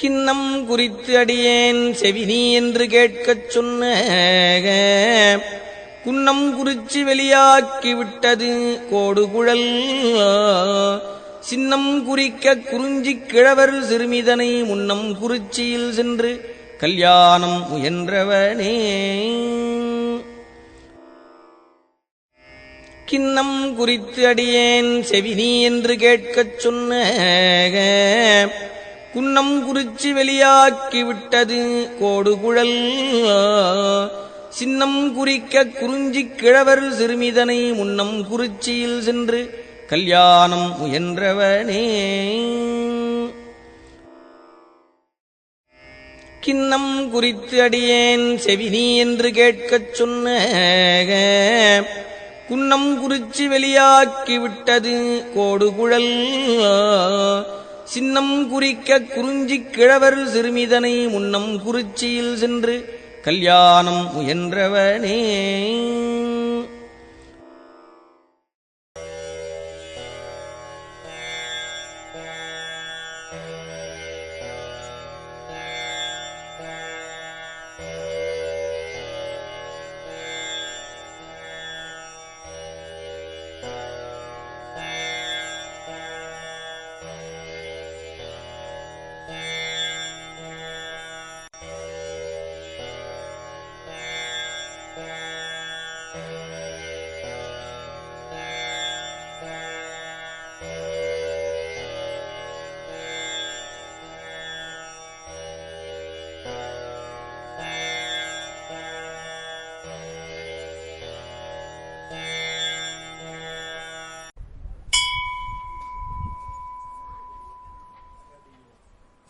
கிண்ணம் குறித்து அடியேன் செவினி என்று கேட்கச் சொன்ன குன்னம் குறிச்சி வெளியாக்கி விட்டது கோடுகுழல் சின்னம் குறிக்க குறிஞ்சிக் கிழவர் சிறுமிதனை முன்னம் குறிச்சியில் சென்று கல்யாணம் முயன்றவனே. கிண்ணம் குறித்து அடியேன் செவினி என்று கேட்கச் சொன்ன குன்னம் குறிச்சி வெளியாக்கி விட்டது கோடுகுழல் சின்னம் குறிக்க குறிஞ்சிக் கிழவர் சிறுமிதனை முன்னம் குறிச்சியில் சென்று கல்யாணம் முயன்றவனே. கிண்ணம் குறித்து அடியேன் செவினி என்று கேட்கச் சொன்ன குன்னம் குறிச்சி வெளியாக்கி விட்டது கோடுகுழல் சின்னம் குறிக்க குறிஞ்சி கிழவர் சிறுமிதனை முன்னம் குறிச்சியில் சென்று கல்யாணம் முயன்றவனே.